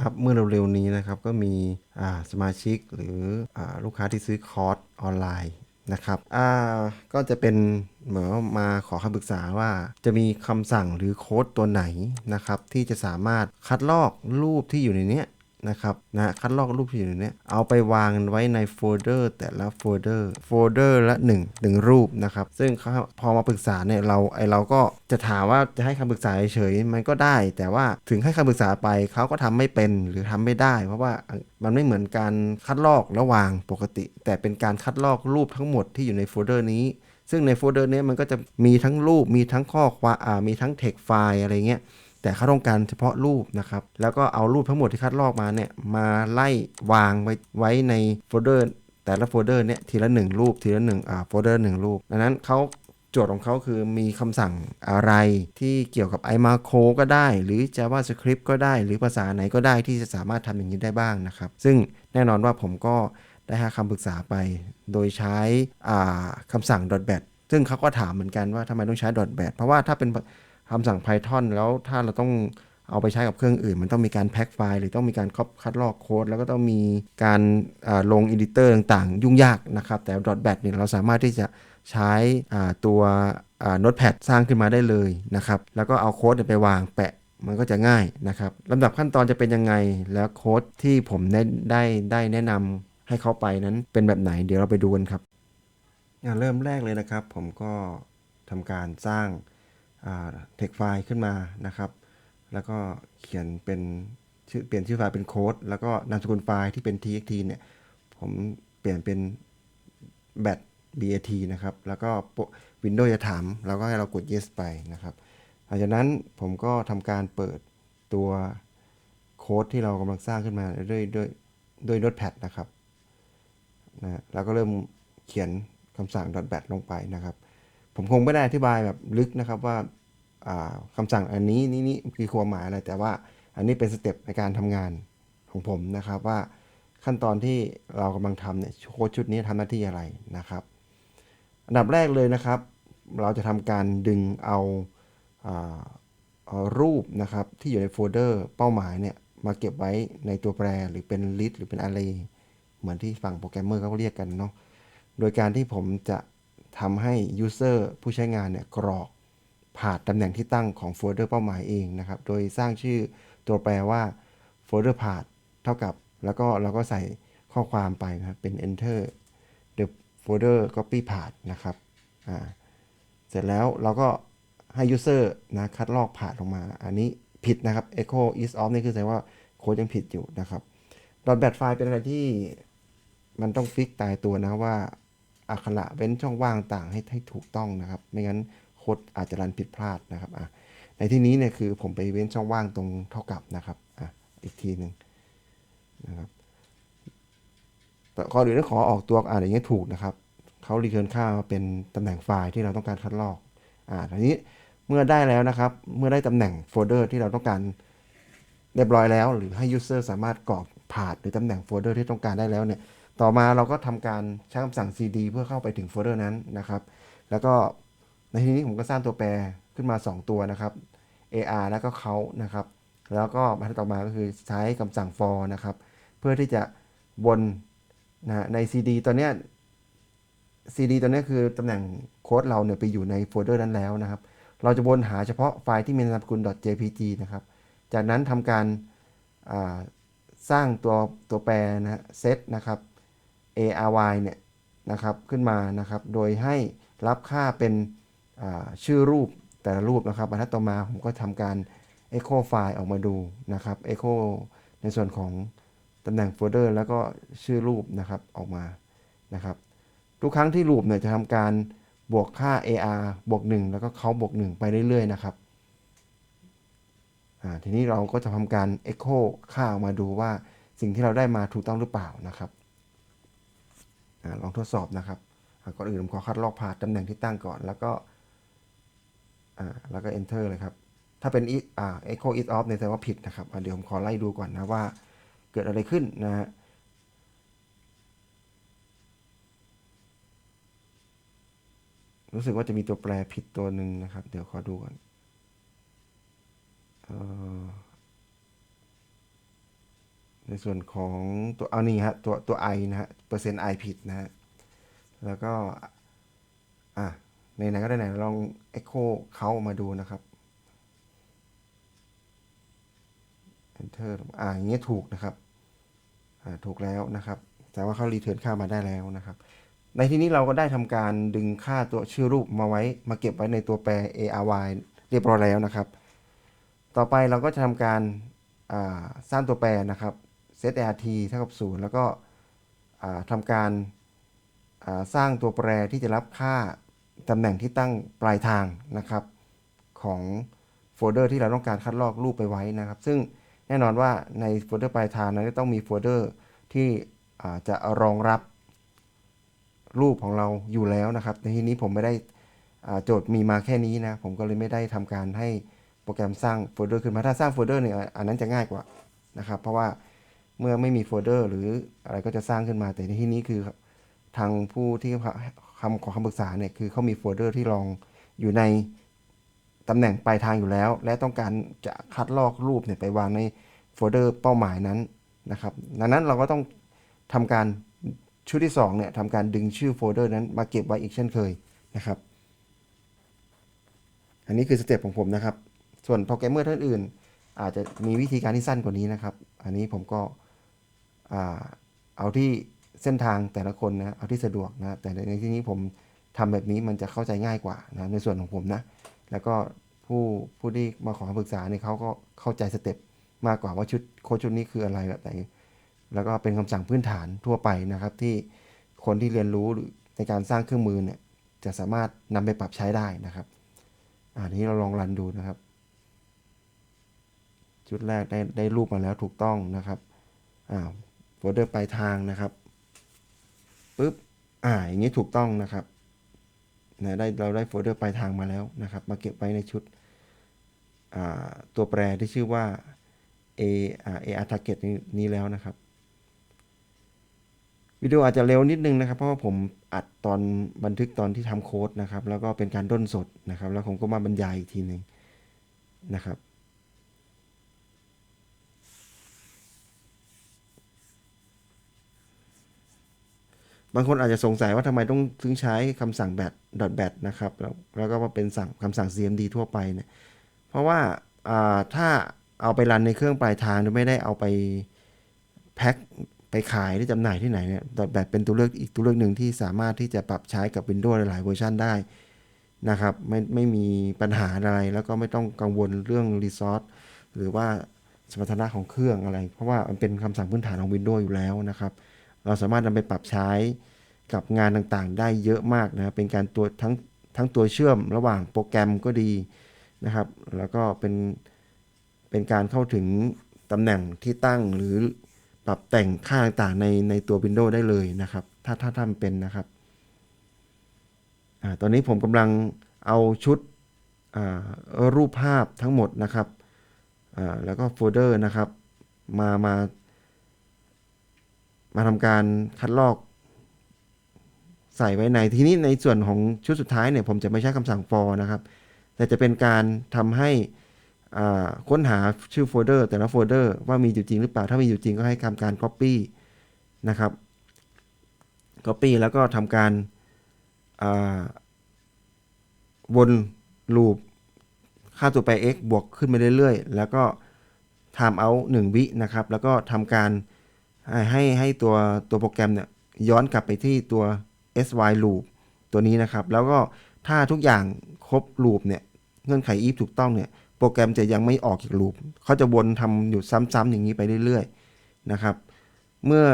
ครับเมื่อเร็วๆนี้นะครับก็มีสมาชิกหรืออลูกค้าที่ซื้อคอร์สออนไลน์นะครับก็จะเป็นเหมือนว่ามาขอคำปรึกษาว่าจะมีคำสั่งหรือโค้ดตัวไหนนะครับที่จะสามารถคัดลอกรูปที่อยู่ในนี้ นะครับนะคัดลอกรูปที่อยู่ในเนี้ยเอาไปวางไว้ในโฟลเดอร์แต่ละโฟลเดอร์โฟลเดอร์ละ1 1 รูปนะครับ ซึ่งเขาพอมาปรึกษาเนี่ยเราไอเราก็จะถามว่าจะให้คำปรึกษาเฉยมันก็ได้ แต่ว่าถึงให้คำปรึกษาไปเขาก็ทำไม่เป็นหรือทำไม่ได้ เพราะว่ามันไม่เหมือนการคัดลอกระหว่างปกติ แต่เป็นการคัดลอกรูปทั้งหมดที่อยู่ในโฟลเดอร์นี้ซึ่งในโฟลเดอร์นี้มันก็จะมีทั้งรูปมีทั้งข้อความมีทั้งเทคไฟล์อะไรเงี้ย แต่เขาต้องการเฉพาะรูปนะครับ แล้วก็เอารูปทั้งหมดที่คัดลอกมาเนี่ยมาไล่วางไว้ไว้ในโฟลเดอร์แต่ละโฟลเดอร์เนี่ยทีละหนึ่งรูป ทีละหนึ่งอ่าโฟลเดอร์หนึ่งรูป ดังนั้นเขาโจทย์ของเขาคือมีคำสั่งอะไรที่เกี่ยวกับ iMaco ก็ได้ หรือ JavaScript ก็ได้ หรือภาษาไหนก็ได้ที่จะสามารถทำอย่างนี้ได้บ้างนะครับ ซึ่งแน่นอนว่าผมก็ได้ให้คำปรึกษาไป โดยใช้อ่าคำสั่ง .bat ซึ่งเขาก็ถามเหมือนกันว่าทำไมต้องใช้ .bat เพราะว่าถ้าเป็น คำสั่ง Python แล้วถ้าเราต้องเอาไปใช้กับเครื่องอื่น มันต้องมีการแพ็กไฟล์หรือต้องมีการคัดลอกโค้ดแล้วก็ต้องมีการลงอิดิเตอร์ต่างๆ ยุ่งยากนะครับ แต่ .bat เนี่ยเราสามารถที่จะใช้ตัวโน้ตแพดสร้างขึ้นมาได้เลยนะครับ แล้วก็เอาโค้ดไปวางแปะมันก็จะง่ายนะครับลำดับขั้นตอนจะเป็นยังไง แล้วโค้ดที่ผมได้ได้ได้แนะนำให้เขาไปนั้นเป็นแบบไหนเดี๋ยวเราไปดูกันครับอย่างเริ่มแรกเลยนะครับ ผมก็ทำการสร้าง เทคไฟล์ขึ้นมานะครับ แล้วก็เขียนเป็นชื่อเปลี่ยนชื่อไฟล์เป็นโค้ดแล้วก็นามสกุลไฟล์ที่เป็น txt เนี่ยผมเปลี่ยนเป็น bat bat นะครับ แล้วก็ Windows จะถามเราก็ให้เรากด yes ไปนะครับหลังจากนั้นผมก็ทำการเปิดตัวโค้ดที่เรากำลังสร้างขึ้นมาด้วยด้วยด้วย Notepad นะครับนะแล้วก็เริ่มเขียนคำสั่ง .bat ลงไปนะครับ ผมคงไม่ได้อธิบายแบบลึกนะครับว่าคำสั่งอันนี้นี่นี่คือความหมายอะไรแต่ว่าอันนี้เป็นสเต็ปในการทำงานของผมนะครับว่าขั้นตอนที่เรากำลังทำเนี่ยโค้ดชุดนี้ทำหน้าที่อะไรนะครับอันดับแรกเลยนะครับ เราจะทำการดึงเอาเอารูปนะครับที่อยู่ในโฟลเดอร์เป้าหมายเนี่ยมาเก็บไว้ในตัวแปรหรือเป็นลิสต์หรือเป็นอะไรเหมือนที่ฝั่งโปรแกรมเมอร์เขาเรียกกันเนาะโดยการที่ผมจะ ทำให้ User ผู้ใช้งานเนี่ยกรอกผ่านตำแหน่งที่ตั้งของโฟลเดอร์เป้าหมายเองนะครับ โดยสร้างชื่อตัวแปรว่าโฟลเดอร์ path เท่ากับ แล้วก็เราก็ใส่ข้อความไปนะครับ เป็น enter the folder copy path นะครับ อ่า เสร็จแล้วเราก็ให้ user นะคัดลอกผ่านลงมา อันนี้ผิดนะครับ echo is off นี่คือแสดงว่าโค้ดยังผิดอยู่นะครับ .bat ไฟล์เป็นอะไรที่มันต้องฟิกตายตัวนะว่า อักขระเว้นช่องว่างต่างให้ให้ถูกต้องนะครับ ไม่งั้นโค้ดอาจจะรันผิดพลาดนะครับอะในที่นี้เนี่ยคือผมไปเว้นช่องว่างตรงเท่ากับนะครับอะอีกทีหนึ่งนะครับแต่ก่อนอื่นต้องขอออกตัวอ่านอย่างนี้ถูกนะครับเขารีเทิร์นค่ามาเป็นตำแหน่งไฟล์ที่เราต้องการคัดลอกอ่าทีนี้เมื่อได้แล้วนะครับ เมื่อได้ตำแหน่งโฟลเดอร์ที่เราต้องการเรียบร้อยแล้ว หรือให้ user สามารถกรอกผ่านหรือตำแหน่งโฟลเดอร์ที่ต้องการได้แล้วเนี่ย ต่อมาเราก็ทำการใช้คำสั่ง cd เพื่อเข้าไปถึงโฟลเดอร์นั้นนะครับ แล้วก็ในที่นี้ผมก็สร้างตัวแปรขึ้นมา 2 ตัวนะครับ ar แล้วก็เขานะครับ แล้วก็มาต่อมาก็คือใช้คำสั่ง for นะครับ เพื่อที่จะวนนะใน cd ตัวเนี้ย cd ตัวนี้คือตำแหน่งโค้ดเราเนี่ยไปอยู่ในโฟลเดอร์นั้นแล้วนะครับ เราจะวนหาเฉพาะไฟล์ที่มีนามสกุล .jpg นะครับ จากนั้นทำการสร้างตัวตัวแปรนะ set นะครับ ary เนี่ยนะครับขึ้นมานะครับโดยให้รับค่าเป็นชื่อรูปแต่ละรูปนะครับบรรทัดต่อมาผมก็ทำการ echo ไฟล์ออกมาดูนะครับ echo ในส่วนของตำแหน่งโฟลเดอร์แล้วก็ชื่อรูปนะครับออกมานะครับทุกครั้งที่รูปเนี่ยจะทำการบวกค่า ar บวก 1 แล้วก็เขาบวก 1 ไปเรื่อยๆนะครับทีนี้เราก็จะทำการ echo ค่าออกมาดูว่าสิ่งที่เราได้มาถูกต้องหรือเปล่านะครับ ลองทดสอบนะครับก่อนอื่นผมขอคัดลอกพาตำแหน่งที่ตั้งก่อน แล้วก็แล้วก็ enter เลยครับ ถ้าเป็น echo is off เนี่ยแสดงว่าผิดนะครับเดี๋ยวผมขอไล่ดูก่อนนะว่าเกิดอะไรขึ้นนะฮะรู้สึกว่าจะมีตัวแปรผิดตัวหนึ่งนะครับ เดี๋ยวขอดูก่อน ในส่วนของตัวเอานี่ฮะตัวตัว i นะฮะเปอร์เซ็นต์ i ผิดนะฮะแล้วก็อะในไหนก็ได้ไหนลอง echo เขามาดูนะครับ enter อ่าอย่างเงี้ยถูกนะครับอ่าถูกแล้วนะครับ แต่ว่าเขารีเทิร์นค่ามาได้แล้วนะครับ ในที่นี้เราก็ได้ทำการดึงค่าตัวชื่อรูปมาไว้ มาเก็บไว้ในตัวแปร ARY เรียบร้อยแล้วนะครับ ต่อไปเราก็จะทำการสร้างตัวแปรนะครับ set art เท่ากับ 0 แล้วก็ทำการสร้างตัวแปรที่จะรับค่าตำแหน่งที่ตั้งปลายทางนะครับของโฟลเดอร์ที่เราต้องการคัดลอกรูปไปไว้นะครับ ซึ่งแน่นอนว่าในโฟลเดอร์ปลายทางนั้นจะต้องมีโฟลเดอร์ที่จะรองรับรูปของเราอยู่แล้วนะครับในที่นี้ผมไม่ได้โจทย์มีมาแค่นี้นะ ผมก็เลยไม่ได้ทำการให้โปรแกรมสร้างโฟลเดอร์ขึ้นมาถ้าสร้างโฟลเดอร์เนี่ยอันนั้นจะง่ายกว่านะครับ เพราะว่า เมื่อไม่มีโฟลเดอร์ หรืออะไรก็จะสร้างขึ้นมา แต่ในที่นี้คือทางผู้ที่คำขอคำปรึกษาเนี่ยคือเขามีโฟลเดอร์ที่รองอยู่ในตำแหน่งปลายทางอยู่แล้ว และต้องการจะคัดลอกรูปเนี่ยไปวางในโฟลเดอร์เป้าหมายนั้นนะครับ ดังนั้นเราก็ต้องทำการชุดที่2เนี่ยทำการดึงชื่อโฟลเดอร์นั้นมาเก็บไว้อีกเช่นเคยนะครับ อันนี้คือสเต็ปของผมนะครับ ส่วนโปรแกรมเมอร์ท่านอื่น อาจจะมีวิธีการที่สั้นกว่านี้นะครับ อันนี้ผมก็ เอาที่เส้นทางแต่ละคนนะเอาที่สะดวกนะแต่ในที่นี้ผมทำแบบนี้มันจะเข้าใจง่ายกว่านะในส่วนของผมนะ แล้วก็ผู้ผู้ที่มาขอปรึกษาเนี่ยเขาก็เข้าใจสเต็ปมากกว่าว่าชุดโค้ดชุดนี้คืออะไรแบบไหนแล้วก็เป็นคำสั่งพื้นฐานทั่วไปนะครับ ที่คนที่เรียนรู้หรือในการสร้างเครื่องมือเนี่ยจะสามารถนำไปปรับใช้ได้นะครับอันนี้เราลองรันดูนะครับ ชุดแรกได้ได้รูปมาแล้วถูกต้องนะครับอ่า โฟลเดอร์ปลายทางนะครับปุ๊บอ่าอย่างนี้ถูกต้องนะครับนะได้เราได้โฟลเดอร์ปลายทางมาแล้วนะครับ มาเก็บไว้ในชุดตัวแปรที่ชื่อว่า a ar target นี้นี้แล้วนะครับ วิดีโออาจจะเร็วนิดนึงนะครับ เพราะว่าผมอัดตอนบันทึกตอนที่ทำโค้ดนะครับ แล้วก็เป็นการด้นสดนะครับ แล้วผมก็มาบรรยายอีกทีหนึ่งนะครับ บางคนอาจจะสงสัยว่าทำไมต้องถึงใช้คำสั่ง bat bat นะครับแล้วแล้วก็มาเป็นสั่งคำสั่ง cmd ทั่วไปเนี่ยเพราะว่าถ้าเอาไปรันในเครื่องปลายทางโดยไม่ได้เอาไปแพ็คไปขายที่จำหน่ายที่ไหนเนี่ยแบบเป็นตัวเลือกอีกตัวเลือกหนึ่งที่สามารถที่จะปรับใช้กับ Windows หลายเวอร์ชันได้นะครับไม่ไม่มีปัญหาอะไรแล้วก็ไม่ต้องกังวลเรื่องรีซอสหรือว่าสมรรถนะของเครื่องอะไร เพราะว่ามันเป็นคำสั่งพื้นฐานของ Windows อยู่แล้วนะครับ เราสามารถนำไปปรับใช้กับงานต่างๆ ได้เยอะมากนะเป็นการตัวทั้งทั้งตัวเชื่อมระหว่างโปรแกรมก็ดีนะครับ แล้วก็เป็นเป็นการเข้าถึงตำแหน่งที่ตั้งหรือปรับแต่งค่าต่างๆในในตัว Windows ได้เลยนะครับ ถ้าถ้าทำเป็นนะครับอตอนนี้ผมกำลังเอาชุดรูปภาพทั้งหมดนะครับแล้วก็โฟลเดอร์นะครับ มามา มาทำการคัดลอก ใส่ไว้ในทีนี้ในส่วนของชุดสุดท้ายเนี่ยผมจะไม่ใช้คำสั่ง for นะครับ แต่จะเป็นการทำให้ค้นหาชื่อโฟลเดอร์แต่ละโฟลเดอร์ว่ามีอยู่จริงหรือเปล่า ถ้ามีอยู่จริงก็ให้ทำการ Copy นะครับ Copy แล้วก็ทำการวนลูปค่าตัวแปร x บวกขึ้นไปเรื่อยๆ แล้วก็ time out 1 วินะครับ แล้วก็ทำการ ให้ให้ตัวตัวโปรแกรมเนี่ยย้อนกลับไปที่ตัว sy loop ตัวนี้นะครับ แล้วก็ถ้าทุกอย่างครบ loop เนี่ยเงื่อนไข if ถูกต้องเนี่ยโปรแกรมจะยังไม่ออกจาก loop เขาจะวนทำอยู่ซ้ำๆอย่างนี้ไปเรื่อยๆนะครับ เมื่อ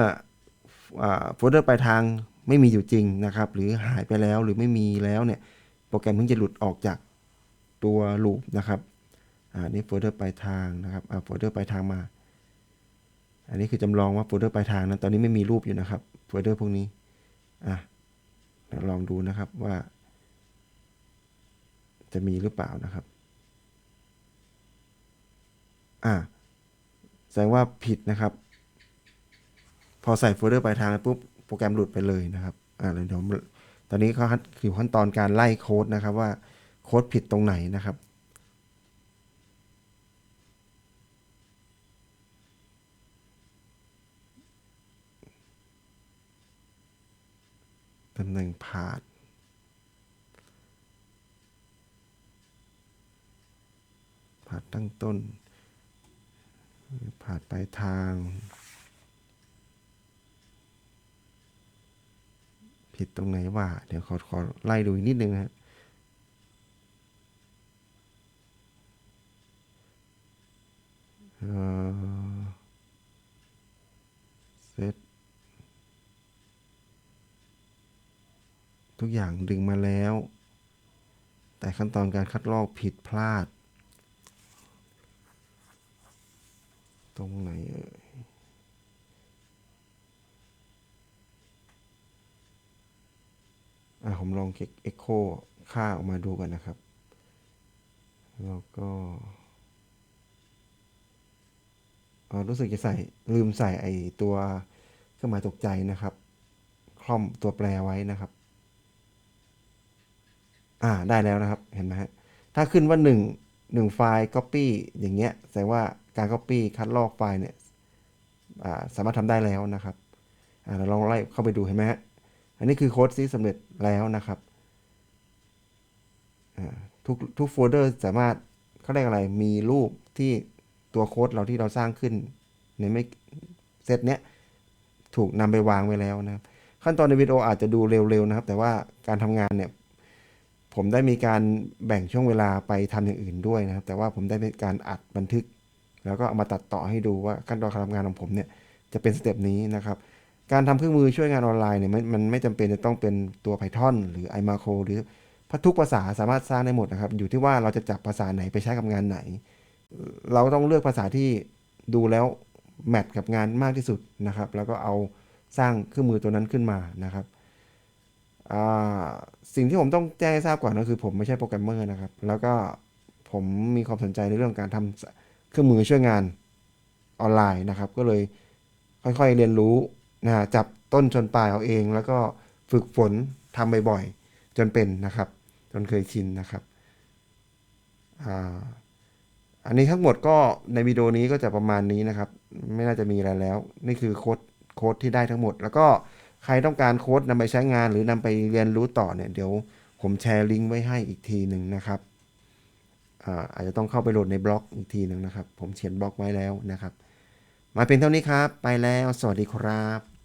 โฟลเดอร์ปลายทางไม่มีอยู่จริงนะครับ หรือหายไปแล้วหรือไม่มีแล้วเนี่ยโปรแกรมเพิ่งจะหลุดออกจากตัว loop นะครับอันนี้โฟลเดอร์ปลายทางนะครับเอาโฟลเดอร์ปลายทางมา อันนี้คือจำลองว่าโฟลเดอร์ปลายทางนั้นตอนนี้ไม่มีรูปอยู่นะครับโฟลเดอร์พวกนี้อะลองดูนะครับว่า จะมีหรือเปล่านะครับอ่าแสดงว่าผิดนะครับ พอใส่โฟลเดอร์ปลายทางปุ๊บโปรแกรมหลุดไปเลยนะครับอ่าเดี๋ยวตอนนี้เขาคือขั้นตอนการไล่โค้ดนะครับว่าโค้ดผิดตรงไหนนะครับ ตำแหน่งผาด ผาดตั้งต้น ผาดปลายทาง ผิดตรงไหนว่า เดี๋ยวขอขอไล่ดูอีกนิดนึงฮะเออเซต ทุกอย่างดึงมาแล้ว แต่ขั้นตอนการคัดลอกผิดพลาด ตรงไหนเอ่ยอะผมลองเอ็กโคค่าออกมาดูกันนะครับ แล้วก็รู้สึกจะใส่ลืมใส่ไอตัวเครื่องหมายตกใจนะครับ คล่อมตัวแปรไว้นะครับ อ่าได้แล้วนะครับเห็นไหมฮะถ้าขึ้นว่าหนึ่งหนึ่งไฟล์ Copy อย่างเงี้ยแสดงว่าการ Copy คัดลอกไฟล์เนี่ยาสามารถทำได้แล้วนะครับเราลองไล่เข้าไปดูเห็นไหมฮะอันนี้คือโค้ดที่สำเร็จแล้วนะครับทุกทุกโฟลเดอร์สามารถเขาเรียกอะไรมีรูปที่ตัวโค้ดเราที่เราสร้างขึ้นในไม่เซตเนี้ยถูกนำไปวางไว้แล้วนะครับ ขั้นตอนในวิดีโออาจจะดูเร็วๆนะครับ แต่ว่าการทำงานเนี่ย ผมได้มีการแบ่งช่วงเวลาไปทำอย่างอื่นด้วยนะครับ แต่ว่าผมได้มีการอัดบันทึก แล้วก็เอามาตัดต่อให้ดูว่าขั้นตอนการทำงานของผมเนี่ยจะเป็นสเต็ปนี้นะครับการทำเครื่องมือช่วยงานออนไลน์เนี่ยมันไม่จำเป็นจะต้องเป็นตัว Python หรือ iMacro หรือทุกภาษาสามารถสร้างได้หมดนะครับ อยู่ที่ว่าเราจะจับภาษาไหนไปใช้กับงานไหน เราต้องเลือกภาษาที่ดูแล้วแมทกับงานมากที่สุดนะครับ แล้วก็เอาสร้างเครื่องมือตัวนั้นขึ้นมานะครับ สิ่งที่ผมต้องแจ้งให้ทราบก่อนก็คือ ผมไม่ใช่โปรแกรมเมอร์นะครับ แล้วก็ผมมีความสนใจในเรื่องการทำเครื่องมือช่วยงานออนไลน์นะครับ ก็เลยค่อยๆเรียนรู้นะจับต้นชนปลายเอาเอง แล้วก็ฝึกฝนทำบ่อยๆจนเป็นนะครับ จนเคยชินนะครับอันนี้ทั้งหมดก็ในวิดีโอนี้ก็จะประมาณนี้นะครับ ไม่น่าจะมีอะไรแล้ว นี่คือโค้ดโค้ดที่ได้ทั้งหมด แล้วก็ ใครต้องการโค้ดนำไปใช้งานหรือนำไปเรียนรู้ต่อเนี่ยเดี๋ยวผมแชร์ลิงก์ไว้ให้อีกทีหนึ่งนะครับอาอาจจะต้องเข้าไปโหลดในบล็อกอีกทีหนึ่งนะครับ ผมเขียนบล็อกไว้แล้วนะครับ มาเป็นเท่านี้ครับ ไปแล้ว สวัสดีครับ